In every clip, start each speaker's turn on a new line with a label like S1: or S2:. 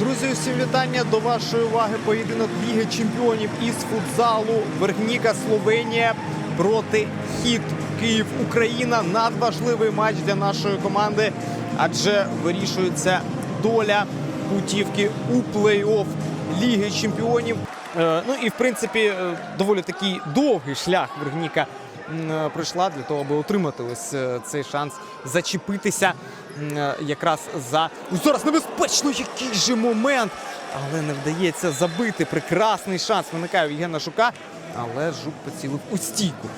S1: Друзі, усім вітання до вашої уваги. Поєдинок Ліги Чемпіонів із футзалу Вергніка Словенія проти Хіт Київ Україна. Надважливий матч для нашої команди, адже вирішується доля путівки у плей-офф Ліги Чемпіонів. Е, Ну і в принципі е, доволі такий довгий шлях Вергніка е, пройшла для того, аби отримати ось цей шанс зачепитися якраз за Ось зараз небезпечно, який же момент, але не вдається забити. Прекрасний шанс виникає у Євгена Шука, але жук поцілив у стійку.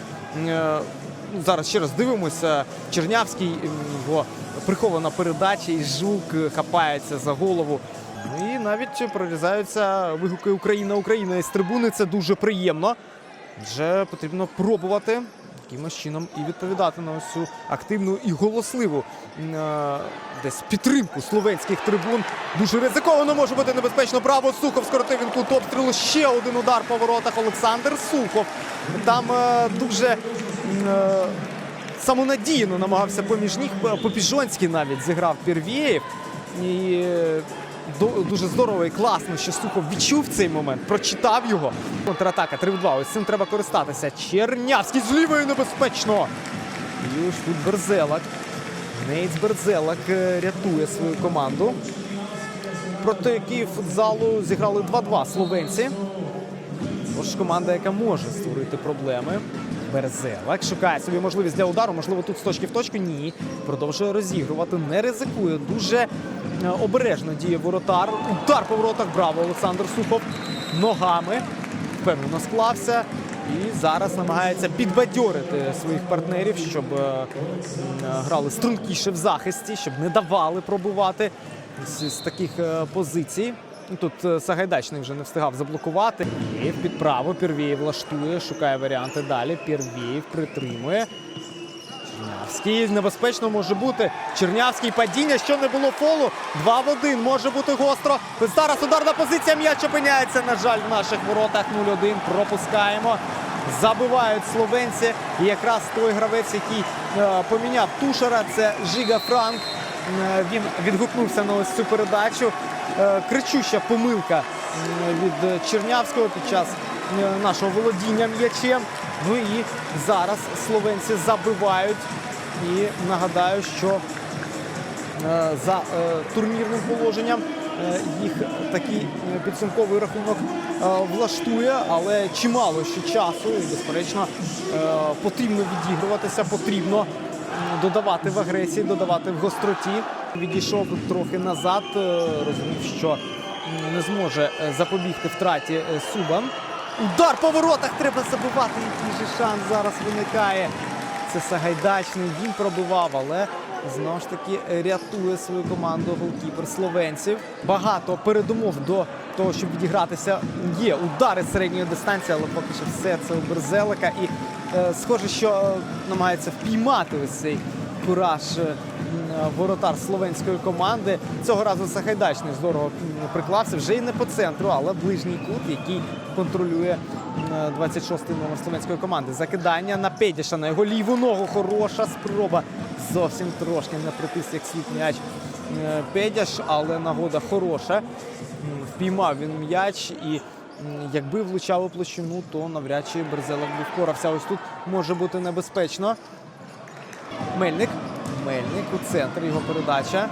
S1: Е, Зараз ще раз дивимося. Чернявський його прихована передача, і жук е, хапається за голову. Ну І навіть прорізаються вигуки Україна, Україна із трибуни. Це дуже приємно. Вже потрібно пробувати якимось чином і відповідати на ось цю активну і голосливу е, десь підтримку словенських трибун. Дуже ризиковано може бути небезпечно. Право Сухов скоротив він кут обстрілу. Ще один удар по воротах. Олександр Сухов. Там е, дуже. е, Самонадійно намагався поміж ніг. Попіжонський навіть зіграв Первєєв. І е, дуже здорово і класно, що Сухов відчув цей момент, прочитав його. Контратака 3 в 2. Ось цим треба користатися. Чернявський з лівої небезпечно. І ось тут Берзелак. Нейц Берзелак е, рятує свою команду. Проти Київ футзалу зіграли 2-2 словенці. Тож команда, яка може створити проблеми. Берзелак шукає собі можливість для удару. Можливо, тут з точки в точку. Ні. Продовжує розігрувати, не ризикує. Дуже е, обережно діє воротар. Удар по воротах. Браво, Олександр Сухов. Ногами. Впевнено склався. І зараз намагається підбадьорити своїх партнерів, щоб е, грали стрункіше в захисті, щоб не давали пробувати з, таких е, позицій. Ну, Тут е, Сагайдачний вже не встигав заблокувати. Пірвєєв під право. Пірвєєв влаштує, шукає варіанти далі. Пірвєєв притримує. Чернявський небезпечно може бути. Чернявський падіння, що не було фолу. Два в один може бути гостро. Зараз ударна позиція. М'яч опиняється. На жаль, в наших воротах 0-1. Пропускаємо. Забивають словенці. І якраз той гравець, який е, поміняв Тушера, це Жига Франк. Е, Він відгукнувся на ось цю передачу. Е, Кричуща помилка від Чернявського під час е, нашого володіння м'ячем. Ну і зараз словенці забивають. І нагадаю, що за турнірним положенням їх такий підсумковий рахунок влаштує, але чимало ще часу. І, безперечно, потрібно відігруватися, потрібно додавати в агресії, додавати в гостроті. Відійшов трохи назад, е, розумів, що не зможе е, запобігти втраті е, Субан. Удар по воротах треба забивати. Який же шанс зараз виникає. Це Сагайдачний, він пробивав, але знову ж таки рятує свою команду голкіпер словенців. Багато передумов до того, щоб відігратися. Є удари середньої дистанції, але поки що все це у Берзелика. І схоже, що е, намагається впіймати ось цей кураж е, воротар словенської команди. Цього разу Сагайдачний здорово приклався вже і не по центру, але ближній кут, який контролює 26-й номер словенської команди. Закидання на Педіша на його ліву ногу. Хороша спроба. Зовсім трошки не притис як слід м'яч е, Педяш, але нагода хороша. Впіймав він м'яч і. Якби влучав у площину, то навряд чи Берзелик би впорався. Ось тут може бути небезпечно. Мельник. Мельник у центр його передача.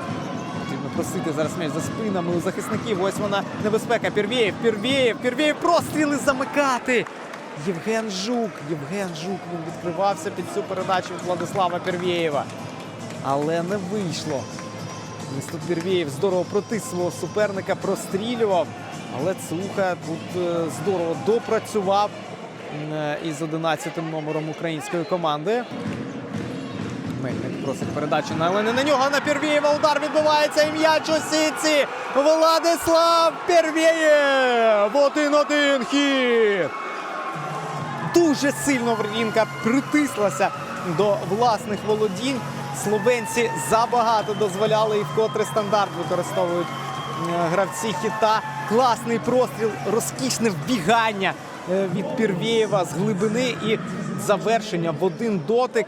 S1: Потрібно просити зараз м'яч за спинами у захисників. Ось вона небезпека. Пірвєєв, Пірвєєв, Пірвєєв, простріли замикати. Євген Жук. Євген Жук він відкривався під цю передачу від Владислава Пірвєєва. Але не вийшло. Тут Пірвєєв здорово протис свого суперника, прострілював. Але Цуха тут е, здорово допрацював е, із 11 номером української команди. Мельник просить передачу, на- але на нього, на Пірвєєва удар відбувається і м'яч у сітці. Владислав Пірвєєв! Один-один хід! Дуже сильно Врінка притислася до власних володінь. Словенці забагато дозволяли і вкотре стандарт використовують гравці хіта. Класний простріл, розкішне вбігання е, від Пірвєєва з глибини і завершення в один дотик.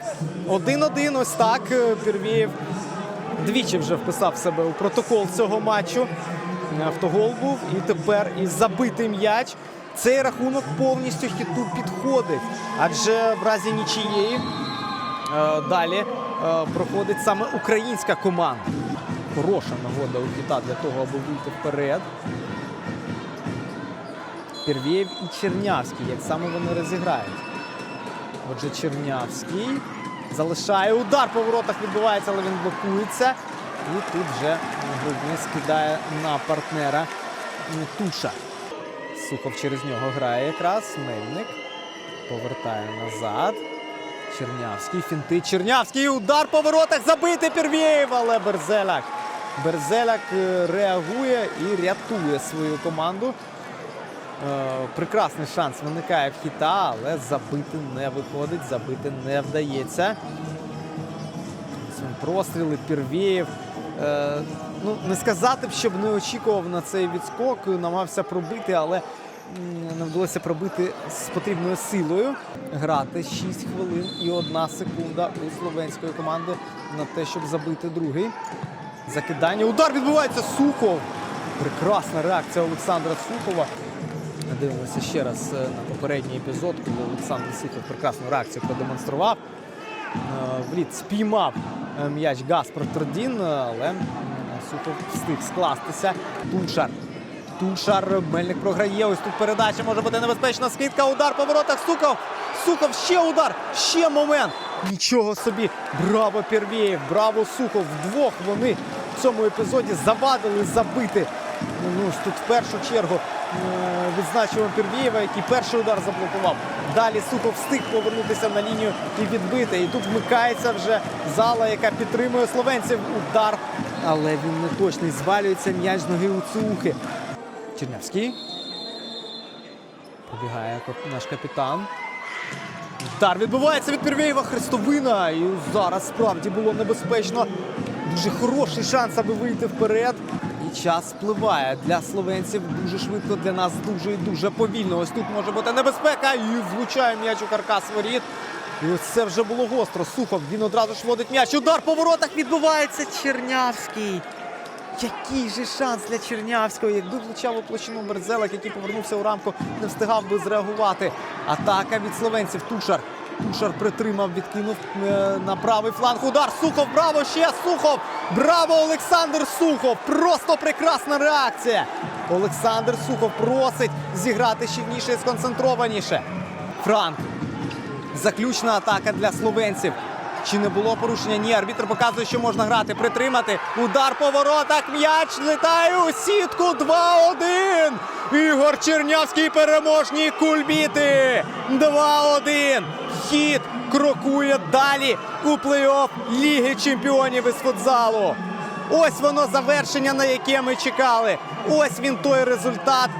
S1: Один-один. Ось так е, Пірвєєв двічі вже вписав себе у протокол цього матчу. автогол був. І тепер і забитий м'яч. Цей рахунок повністю хіту підходить. Адже в разі нічиєї е, далі е, проходить саме українська команда. Хороша нагода у хіта для того, аби вийти вперед. Пірвєєв і Чернявський. Як саме вони розіграють? Отже, Чернявський залишає удар по воротах, відбувається, але він блокується. І тут вже Грудний скидає на партнера Туша. Сухов через нього грає якраз. Мельник повертає назад. Чернявський фінти. Чернявський удар по воротах забити Пірвєєв, але Берзеляк. Берзеляк е, реагує і рятує свою команду. Е, прекрасний шанс виникає в хіта, але забити не виходить, забити не вдається. Простріли, Пірвєєв. Е, ну, не сказати б, щоб не очікував на цей відскок, намагався пробити, але не вдалося пробити з потрібною силою. Грати 6 хвилин і одна секунда у словенської команди на те, щоб забити другий. Закидання. Удар відбувається Сухов. Прекрасна реакція Олександра Сухова. Дивимося ще раз е, на попередній епізод, коли Олександр Сухов прекрасну реакцію продемонстрував. Е, Вліт спіймав е, м'яч Гаспар Тродін, е, але Сухов встиг скластися. Тушар. Тушар. Мельник програє. Ось тут передача може бути небезпечна. Скидка. Удар по воротах. Сухов. Сухов. Ще удар. Ще момент. Нічого собі. Браво Пірвєєв. Браво Сухов. Вдвох вони в цьому епізоді завадили забити. Ну, ось тут в першу чергу е, відзначимо Пірвєєва, який перший удар заблокував. Далі Сухов встиг повернутися на лінію і відбити. І тут вмикається вже зала, яка підтримує словенців. Удар, але він не точний. Звалюється м'яч ноги у Цухи. Чернявський. Пробігає кап- наш капітан. Удар відбувається від Пірвєєва Хрестовина. І зараз справді було небезпечно. Дуже хороший шанс, аби вийти вперед. І час спливає для словенців дуже швидко, для нас дуже і дуже повільно. Ось тут може бути небезпека. І влучає м'яч у каркас воріт. І ось це вже було гостро. Сухов він одразу ж водить м'яч. Удар по воротах відбувається Чернявський. Який же шанс для Чернявського, якби влучав у площину Мерзелик, який повернувся у рамку, не встигав би зреагувати. Атака від словенців. Тушар. Тушар притримав, відкинув е, на правий фланг. Удар. Сухов. Браво! Ще Сухов! Браво, Олександр Сухов! Просто прекрасна реакція. Олександр Сухов просить зіграти щільніше і сконцентрованіше. Франк. Заключна атака для словенців. Чи не було порушення? Ні, арбітр показує, що можна грати, притримати. Удар по воротах. М'яч летає у сітку. 2-1. Ігор Чернявський переможні кульбіти. 2-1. Хід крокує далі у плей-офф Ліги Чемпіонів із футзалу. Ось воно завершення, на яке ми чекали. Ось він той результат.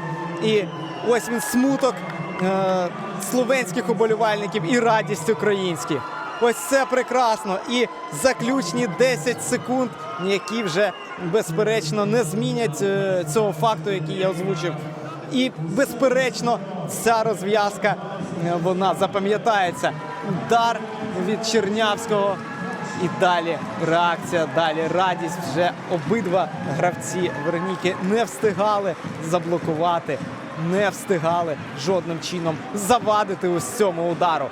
S1: І ось він смуток е, словенських уболівальників і радість українських. Ось це прекрасно. І заключні 10 секунд, які вже безперечно не змінять е, цього факту, який я озвучив. І безперечно, ця розв'язка е, вона запам'ятається. Удар від Чернявського. І далі реакція, далі радість. Вже обидва гравці Верніки не встигали заблокувати, не встигали жодним чином завадити ось цьому удару.